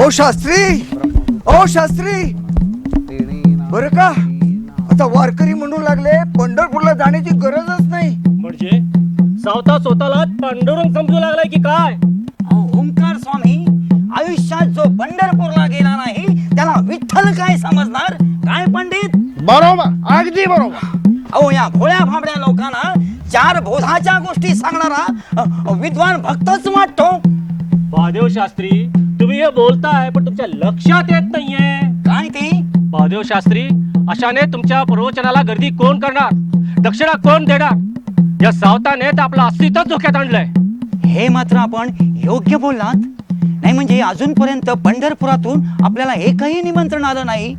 ओ शास्त्री! ओ शास्त्री! बर का? आता वारकरी म्हणू लागले पंढरपूरला जाण्याची गरजच नाही. म्हणजे? सावता स्वतःला पांडुरंग समजू लागलाय की काय? ओंकार स्वामी आयुष्यात जो पंढरपूरला गेला नाही त्याला विठ्ठल काय समजणार? काय पंडित? बरोबर अगदी बरोबर. अहो या भोळ्या भाबड्या लोकांना चार बोधाच्या गोष्टी सांगणारा अ, विद्वान भक्तच वाटतो महादेव शास्त्री तुम्ही हे बोलताय पण तुमच्या लक्षात येत नाहीये. काय ते? महादेव शास्त्री अशाने तुमच्या प्रवचनाला गर्दी कोण करणार? दक्षिणा कोण देणार? या सावताने तर आपलं अस्तित्व धोक्यात आणलंय. हे मात्र आपण योग्य बोललात. नाही म्हणजे अजूनपर्यंत पंढरपुरातून आपल्याला एकही निमंत्रण आलं नाही.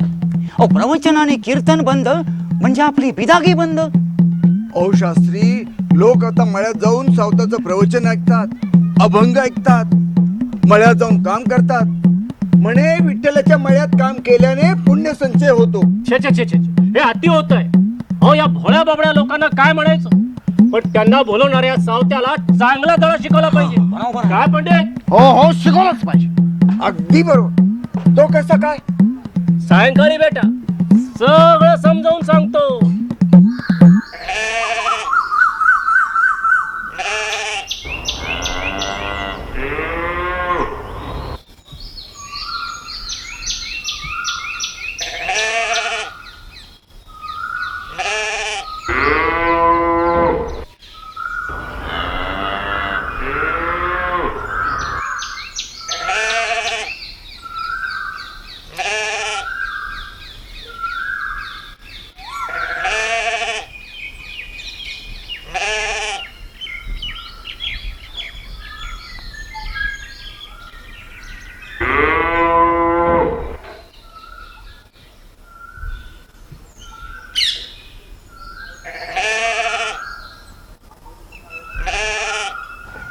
अहो प्रवचन आणि कीर्तन बंद म्हणजे आपली बिदागी बंद. ओ शास्त्री लोक आता मळ्यात जाऊन सावताचं प्रवचन ऐकतात अभंग ऐकतात. मळ्यात जाऊन काम करतात. म्हणे विठ्ठलाच्या मळ्यात काम केल्याने पुण्य संचय होतो. छे छे छे छे छे. हे अति होत आहे अहो या भोळ्या बाबड्या लोकांना काय म्हणायचं? पण त्यांना बोलवणाऱ्या सावत्याला चांगला धडा शिकवला पाहिजे. काय पंडित? हो हो शिकवलंच पाहिजे. अगदी बरोबर. तो कसा काय? सायंकाळी बेटा सगळं समजावून सांगतो.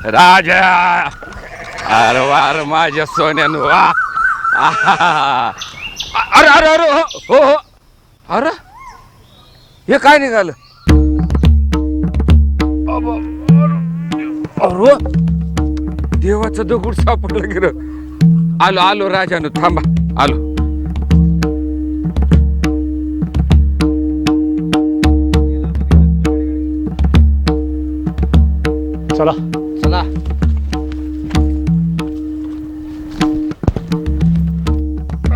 राजा! अरे वार माझ्या सोन्यानु वा! आहा. अरे अरे अरे हो हो हो. अरे हे काय निघालं? अबा, अरे देवाचं दगड सापडलं गेलं आलो आलो राजानु थांबा. आलो. चला. चला.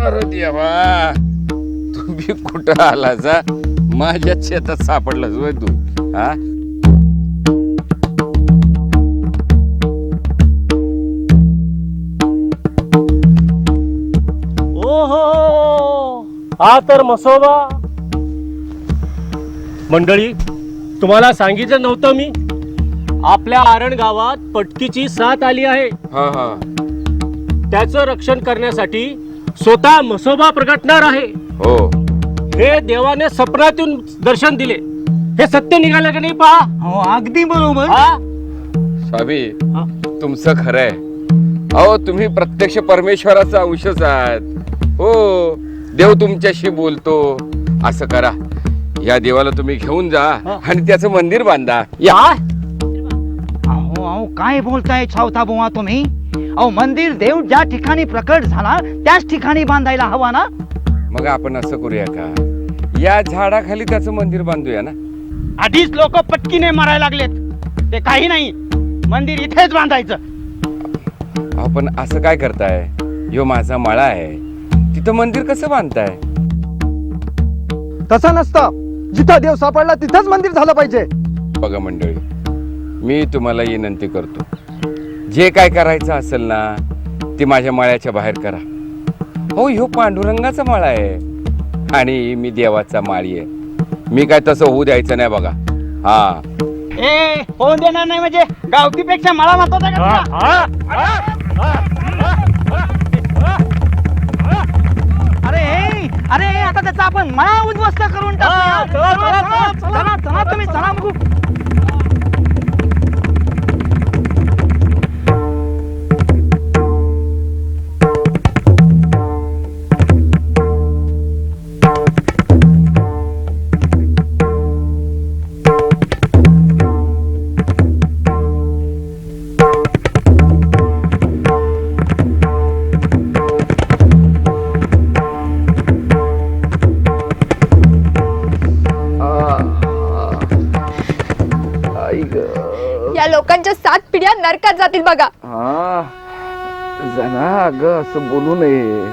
अरे देवा. तुम्ही कुठं आला जा माझ्या शेतात सापडलास होय तू हा? ओहो हा तर मसोबा. मंडळी तुम्हाला सांगितलं नव्हतं मी आपल्या आरण गावात पटकीची साथ आली आहे. हा हा. त्याचं रक्षण करण्यासाठी स्वतः मसोबा प्रगटणार आहे. हो. हे देवाने सपनातून दर्शन दिले. हे सत्य निघालं का नाही पहा. हो अगदी बरोबर. हा? स्वामी हा? तुमचं खरंय अहो तुम्ही प्रत्यक्ष परमेश्वराचा अंशच आहात. हो देव तुमच्याशी बोलतो. असं करा. या देवाला तुम्ही घेऊन जा. आणि त्याचं मंदिर बांधा. या. काय? अहो काय बोलताय छावता बुवा तुम्ही? अहो मंदिर देव ज्या ठिकाणी प्रकट झाला त्याच ठिकाणी बांधायला हवा ना? मग आपण असं करूया का? या झाडाखाली त्याचं मंदिर बांधूया ना? आधीच लोक पटकीने मारायला लागलेत. ते काही नाही. मंदिर इथेच बांधायचं. आपण असं काय करताय? यो माझा मळा आहे. तिथं मंदिर कसं बांधताय? तसं नसतं. जिथं देव सापडला तिथंच मंदिर झालं पाहिजे. बघा मंडळी मी तुम्हाला विनंती करतो. जे काय करायचं असेल ना ते माझ्या मळ्याच्या बाहेर करा. हो ह्यो पांडुरंगाचा मळा आहे. आणि मी देवाचा माळी आहे. मी काय तसं होऊ द्यायचं नाही बघा. हा. ए होऊन देणार नाही म्हणजे गावकीपेक्षा मला महत्त्वाचा का. अरे हे, अरे हे, आता त्याचा आपण मळा उद्ध्वस्त करून टाकूया. चला, चला, चला, चला. चला तुम्ही चला बघू नरकात जातील बघा. हा. जना अग असं बोलू नये.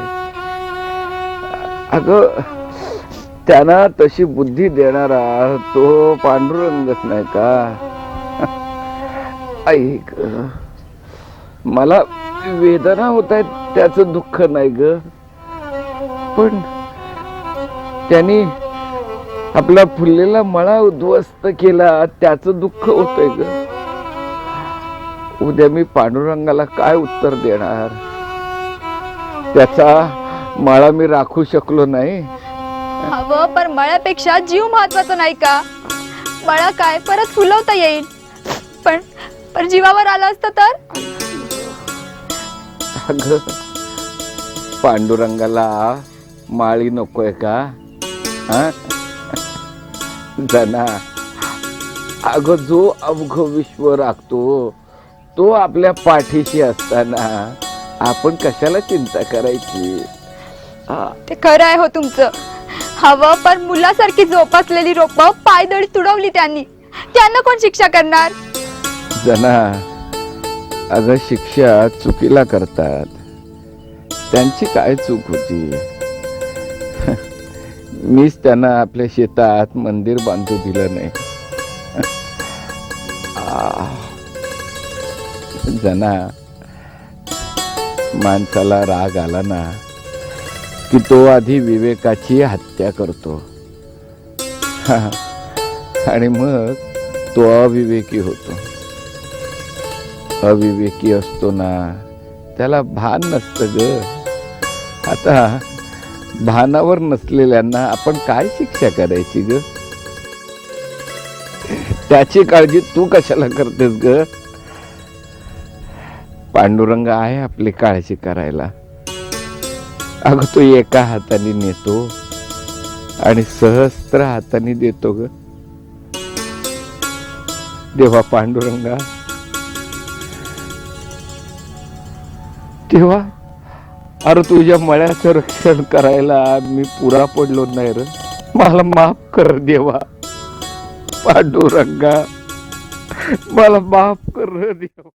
अग त्यांना तशी बुद्धी देणारा तो पांडुरंगच नाही का? ऐक मला वेदना होत आहेत त्याच दुःख नाही ग. पण त्यांनी आपला फुललेला मळा उद्ध्वस्त केला त्याचं दुःख होतंय ग. उद्या मी पांडुरंगाला काय उत्तर देणार? त्याचा माळा मी राखू शकलो नाही. हवं पण मळ्यापेक्षा जीव महत्त्वाचा नाही का? मळा काय परत फुलवता येईल? पण पण जीवावर आलं असतं तर? अग पांडुरंगाला माळी नकोय का? हा? जना अग जो अवघ विश्व राखतो तो आपल्या पाठीशी असताना आपण कशाला चिंता करायची? ते खरं आहे हो तुमचं. हवं पण मुलासारखी जोपासलेली रोपं पायदळी तुडवली त्यांनी. त्यांना कोण शिक्षा करणार? जना अगं शिक्षा चुकीला करतात. त्यांची काय चूक होती? मीच त्यांना आपल्या शेतात मंदिर बांधू दिलं नाही. जना माणसाला राग आला ना की तो आधी विवेकाची हत्या करतो. आणि मग तो अविवेकी होतो. अविवेकी असतो ना त्याला भान नसतं ग. आता भानावर नसलेल्यांना आपण काय शिक्षा करायची ग? त्याची काळजी तू कशाला करतेस ग? पांडुरंग आहे आपली काळजी करायला. अगं तो एका हाताने नेतो आणि सहस्त्र हाताने देतो ग. देवा पांडुरंगा. तेव्हा अरे तुझ्या मळ्याचं रक्षण करायला मी पुरा पडलो नाही र. मला माफ कर देवा. पांडुरंगा मला माफ कर देवा.